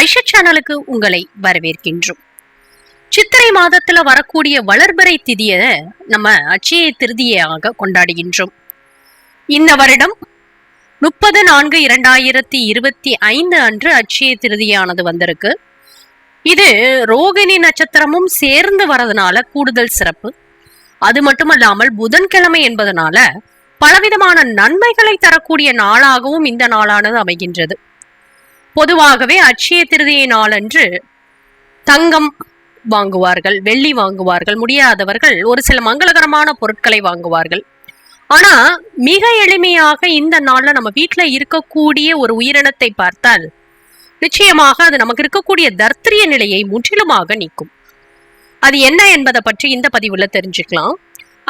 ஐஷா சேனலுக்கு உங்களை வரவேற்கின்றோம். சித்திரை மாதத்துல வரக்கூடிய வளர்பிறை திதிய நம்ம அச்சய திருதியாக கொண்டாடுகின்றோம். இந்த வருடம் முப்பது நான்கு இரண்டாயிரத்தி இருபத்தி ஐந்து அன்று அச்சய திருதியானது வந்திருக்கு. இது ரோகிணி நட்சத்திரமும் சேர்ந்து வரதுனால கூடுதல் சிறப்பு. அது மட்டுமல்லாமல் புதன்கிழமை என்பதனால பலவிதமான நன்மைகளை தரக்கூடிய நாளாகவும் இந்த நாளானது அமைகின்றது. பொதுவாகவே அட்சய திருதியை நாளன்று தங்கம் வாங்குவார்கள் வெள்ளி வாங்குவார்கள் முடியாதவர்கள் ஒரு சில மங்களகரமான பொருட்களை வாங்குவார்கள். ஆனா மிக எளிமையாக இந்த நாள்ல நம்ம வீட்டுல இருக்கக்கூடிய ஒரு உயிரினத்தை பார்த்தால் நிச்சயமாக அது நமக்கு இருக்கக்கூடிய தர்த்திரிய நிலையை முற்றிலுமாக நீக்கும். அது என்ன என்பதை பற்றி இந்த பதிவுல தெரிஞ்சுக்கலாம்.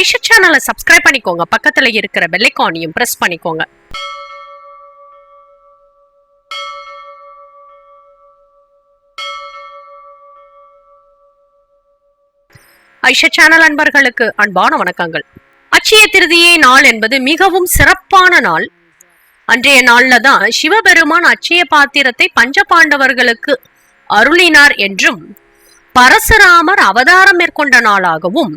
ஐஷா சேனலை சப்ஸ்கிரைப் பண்ணிக்கோங்க. பக்கத்துல இருக்கிற பெல்லைக்கானையும் பிரஸ் பண்ணிக்கோங்க. ஐஷா சேனல் அன்பர்களுக்கு அன்பான வணக்கங்கள். அட்சய திருதியை நாள் என்பது மிகவும் சிறப்பான நாள். அன்றைய நாள்ல தான் சிவபெருமான் அட்சய பாத்திரத்தை பஞ்சபாண்டவர்களுக்கு அருளினார் என்றும் பரசுராமர் அவதாரம் மேற்கொண்ட நாளாகவும்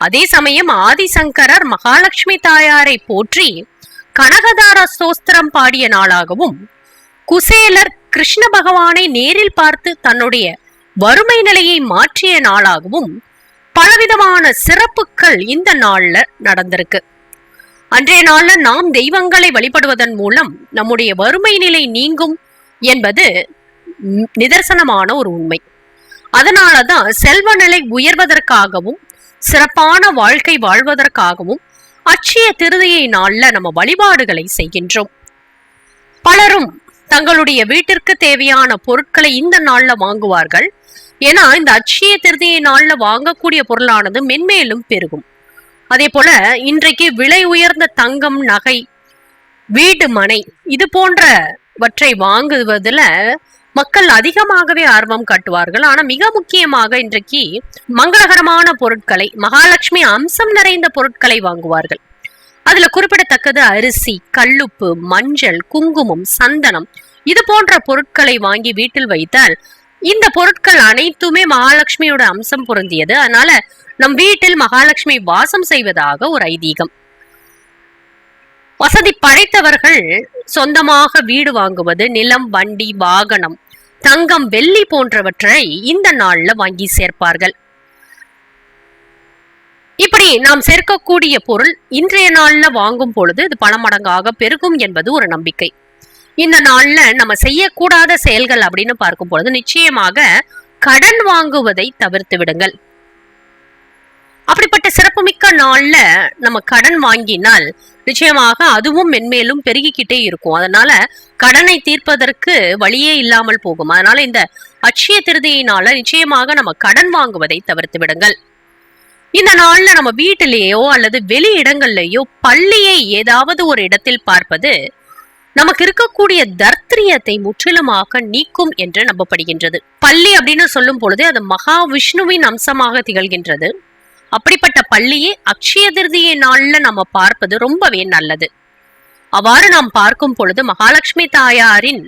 அதே சமயம் ஆதிசங்கரர் மகாலட்சுமி தாயாரை போற்றி கனகதார ஸ்தோஸ்திரம் பாடிய நாளாகவும் குசேலர் கிருஷ்ண பகவானை நேரில் பார்த்து தன்னுடைய வறுமை நிலையை மாற்றிய நாளாகவும் பலவிதமான சிறப்புகள் இந்த நாள்ல நடந்திருக்கு. அன்றைய நாள்ல நாம் தெய்வங்களை வழிபடுவதன் மூலம் நம்முடைய வறுமை நிலை நீங்கும் என்பது நிதர்சனமான ஒரு உண்மை. அதனாலதான் செல்வ நிலை உயர்வதற்காகவும் சிறப்பான வாழ்க்கை வாழ்வதற்காகவும் அட்சய திருதியை நாள்ல நம்ம வழிபாடுகளை செய்கின்றோம். பலரும் தங்களுடைய வீட்டிற்கு தேவையான பொருட்களை இந்த நாள்ல வாங்குவார்கள். ஏன்னா இந்த அட்சய திருதியை நாள்ல வாங்கக்கூடிய பொருளானது மென்மேலும் பெருகும். அதே போல இன்றைக்கு விலை உயர்ந்த தங்கம் நகை வீடு மனை இது போன்றவற்றை வாங்குவதுல மக்கள் அதிகமாகவே ஆர்வம் காட்டுவார்கள். ஆனா மிக முக்கியமாக இன்றைக்கு மங்களகரமான பொருட்களை மகாலட்சுமி அம்சம் நிறைந்த பொருட்களை வாங்குவார்கள். அதுல குறிப்பிடத்தக்கது அரிசி கல்லுப்பு மஞ்சள் குங்குமம் சந்தனம் இது போன்ற பொருட்களை வாங்கி வீட்டில் வைத்தால் இந்த பொருட்கள் அனைத்துமே மகாலட்சுமியோட அம்சம் பொருந்தியது. அதனால நம் வீட்டில் மகாலட்சுமி வாசம் செய்வதாக ஒரு ஐதீகம். வசதி படைத்தவர்கள் சொந்தமாக வீடு வாங்குவது நிலம் வண்டி வாகனம் தங்கம் வெள்ளி போன்றவற்றை இந்த நாள்ல வாங்கி சேர்ப்பார்கள். இப்படி நாம் சேர்க்கக்கூடிய பொருள் இன்றைய நாள்ல வாங்கும் பொழுது இது பல மடங்காக பெருகும் என்பது ஒரு நம்பிக்கை. இந்த நாள்ல நம்ம செய்யக்கூடாத செயல்கள் அப்படின்னு பார்க்கும் பொழுது நிச்சயமாக கடன் வாங்குவதை தவிர்த்து விடுங்கள். அப்படிப்பட்ட சிறப்புமிக்க நாள்ல நம்ம கடன் வாங்கினால் நிச்சயமாக அதுவும் மென்மேலும் பெருகிக்கிட்டே இருக்கும். அதனால கடனை தீர்ப்பதற்கு வழியே இல்லாமல் போகும். அதனால இந்த அட்சய திருதியினால நிச்சயமாக நம்ம கடன் வாங்குவதை தவிர்த்து விடுங்கள். இந்த நாள்ல நம்ம வீட்டிலேயோ அல்லது வெளி இடங்கள்லயோ பள்ளியை ஏதாவது ஒரு இடத்தில் பார்ப்பது நமக்கு இருக்கக்கூடிய தர்த்திரியத்தை முற்றிலுமாக நீக்கும் என்று நம்பப்படுகின்றது. பள்ளி அப்படின்னு சொல்லும் பொழுது அது மகாவிஷ்ணுவின் அம்சமாக திகழ்கின்றது. அப்படிப்பட்ட பள்ளியை அக்ஷய திருதியை நாள்ல நம்ம பார்ப்பது ரொம்பவே நல்லது. அவ்வாறு நாம் பார்க்கும் பொழுது மகாலட்சுமி தாயாரின்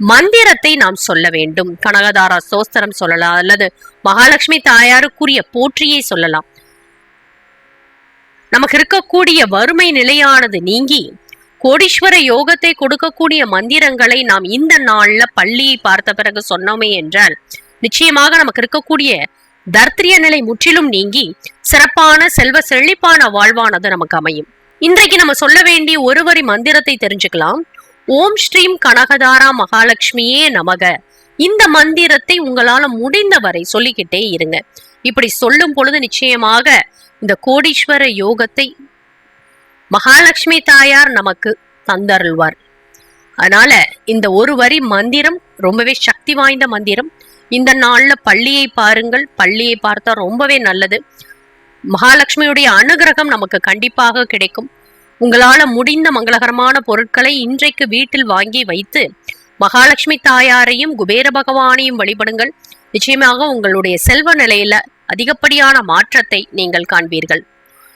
மந்திரத்தை நாம் சொல்ல வேண்டும். கனகதாரா சோஸ்தரம் சொல்லலாம் அல்லது மகாலட்சுமி தாயாருக்குரிய போற்றியை சொல்லலாம். நமக்கு இருக்கக்கூடிய வறுமை நிலையானது நீங்கி கோடீஸ்வர யோகத்தை கொடுக்கக்கூடிய மந்திரங்களை நாம் இந்த நாள்ல பள்ளியை பார்த்த பிறகு சொன்னோமே என்றால் நிச்சயமாக நமக்கு இருக்கக்கூடிய தர்த்திரிய நிலை முற்றிலும் நீங்கி சிறப்பான செல்வ செழிப்பான வாழ்வானது நமக்கு அமையும். இன்றைக்கு நம்ம சொல்ல வேண்டிய ஒரு வரி மந்திரத்தை தெரிஞ்சுக்கலாம். ஓம் ஸ்ரீம் கனகதாரா மகாலட்சுமியே நமக. இந்த மந்திரத்தை உங்களால முடிந்தவரை சொல்லிக்கிட்டே இருங்க. இப்படி சொல்லும் பொழுது நிச்சயமாக இந்த கோடீஸ்வர யோகத்தை மகாலட்சுமி தாயார் நமக்கு தந்தருள்வார். அதனால இந்த ஒரு வரி மந்திரம் ரொம்பவே சக்தி வாய்ந்த மந்திரம். இந்த நாள்ல பள்ளியை பாருங்கள். பள்ளியை பார்த்தா ரொம்பவே நல்லது. மகாலட்சுமியுடைய அனுகிரகம் நமக்கு கண்டிப்பாக கிடைக்கும். உங்களால முடிந்த மங்களகரமான பொருட்களை இன்றைக்கு வீட்டில் வாங்கி வைத்து மகாலட்சுமி தாயாரையும் குபேர பகவானையும் வழிபடுங்கள். நிச்சயமாக உங்களுடைய செல்வ நிலையில அதிகப்படியான மாற்றத்தை நீங்கள் காண்பீர்கள்.